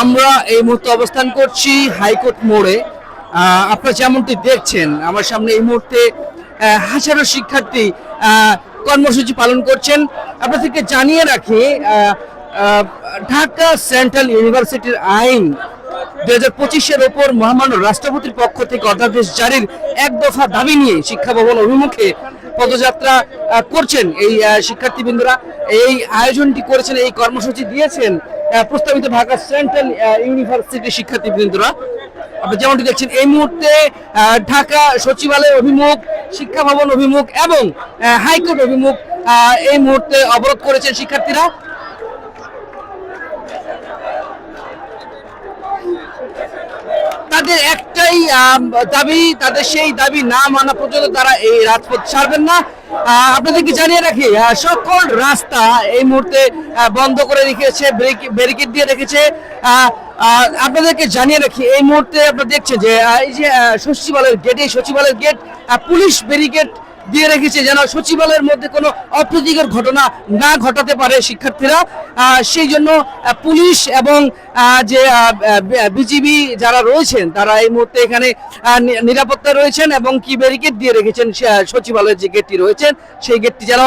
আমরা এই মুহূর্তে অবস্থান করছি হাইকোর্ট মোড়ে। আপনারা যেমনটি দেখছেন, আমার সামনে এই মুহূর্তে হাজারো শিক্ষার্থী কর্মসূচি পালন করছেন। আপনাদেরকে জানিয়ে রাখি ঢাকা সেন্ট্রাল ইউনিভার্সিটির আইন দুই হাজার পঁচিশের ওপর মহামান্য রাষ্ট্রপতির পক্ষ থেকে অধ্যাদেশ জারির এক দফা দাবি নিয়ে শিক্ষা ভবন অভিমুখে পদযাত্রা করছেন। এই শিক্ষার্থীবৃন্দরা এই আয়োজনটি করেছেন, এই কর্মসূচি দিয়েছেন প্রস্তাবিত ঢাকা সেন্ট্রাল ইউনিভার্সিটি শিক্ষার্থীবৃন্দরা। আপনি যেমনটি দেখছেন, এই মুহূর্তে ঢাকা সচিবালয় অভিমুখ, শিক্ষা ভবন অভিমুখ এবং হাইকোর্ট অভিমুখ এই মুহূর্তে অবরোধ করেছেন শিক্ষার্থীরা। তাদের একটাই দাবি, তাদের সেই দাবি না মানা পর্যন্ত তারা এই রাজপথ ছাড়বেন না। আপনাদেরকে জানিয়ে রাখি সকল রাস্তা এই মুহূর্তে বন্ধ করে রেখেছে ব্যারিকেড দিয়ে রেখেছে। আপনাদেরকে জানিয়ে রাখি, এই মুহূর্তে আপনারা দেখছেন যে এই যে সচিবালয়ের গেট এই সচিবালয়ের গেট পুলিশ ব্যারিকেড দিয়ে রেখেছে যেন সচিবালয়ের মধ্যে কোনো অপ্রীতিকর ঘটনা না ঘটাতে পারে শিক্ষার্থীরা। সেই জন্য পুলিশ এবং যে বিজিবি যারা রয়েছেন, তারা এই মুহূর্তে এখানে নিরাপত্তা রয়েছেন এবং কি ব্যারিকেড দিয়ে রেখেছেন সচিবালয়ের যে গেটটি রয়েছেন সেই গেটটি যেন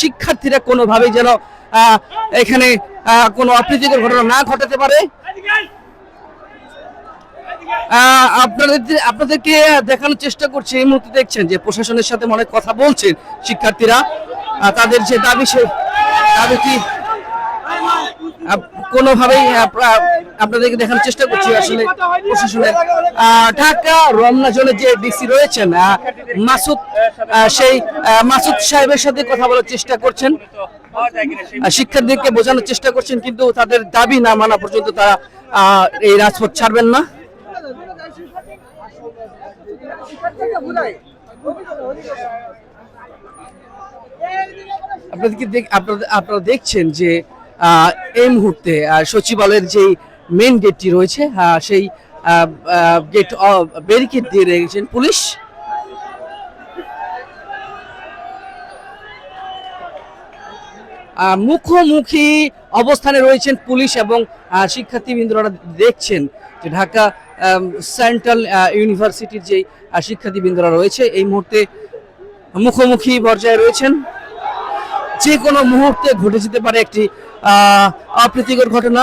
শিক্ষার্থীরা কোনোভাবেই যেন এখানে কোনো অপ্রীতিকর ঘটনা না ঘটাতে পারে। আপনাদের আপনাদেরকে দেখানোর চেষ্টা করছি, এই মুহূর্তে দেখছেন যে প্রশাসনের সাথে হয় কথা বলছেন শিক্ষার্থীরা। তাদের যে দাবি সে কি কোনোভাবেই আপনাদেরকে দেখানোর চেষ্টা করছি আসলে প্রশাসনের। ঢাকা রমনা জোনের যে ডিসি রয়েছেন মাসুদ সেই মাসুদ সাহেবের সাথে কথা বলার চেষ্টা করছেন। শিক্ষার্থীদেরকে বোঝানোর চেষ্টা করছেন, কিন্তু তাদের দাবি না মানা পর্যন্ত তারা এই রাজপথ ছাড়বেন না। আপনাদেরকে আপনারা দেখছেন যে এই মুহূর্তে সচিবালয়ের যেই মেন গেটটি রয়েছে সেই গেট ব্যারিকেড দিয়ে রেখেছেন পুলিশ। মুখোমুখি অবস্থানে রয়েছেন পুলিশ এবং শিক্ষার্থীবৃন্দরা দেখছেন যে ঢাকা সেন্ট্রাল ইউনিভার্সিটির যে শিক্ষার্থীবৃন্দরা রয়েছে, এই মুহূর্তে মুখোমুখি পর্যায়ে রয়েছেন। যে কোনো মুহূর্তে ঘটে যেতে পারে একটি অপ্রীতিকর ঘটনা।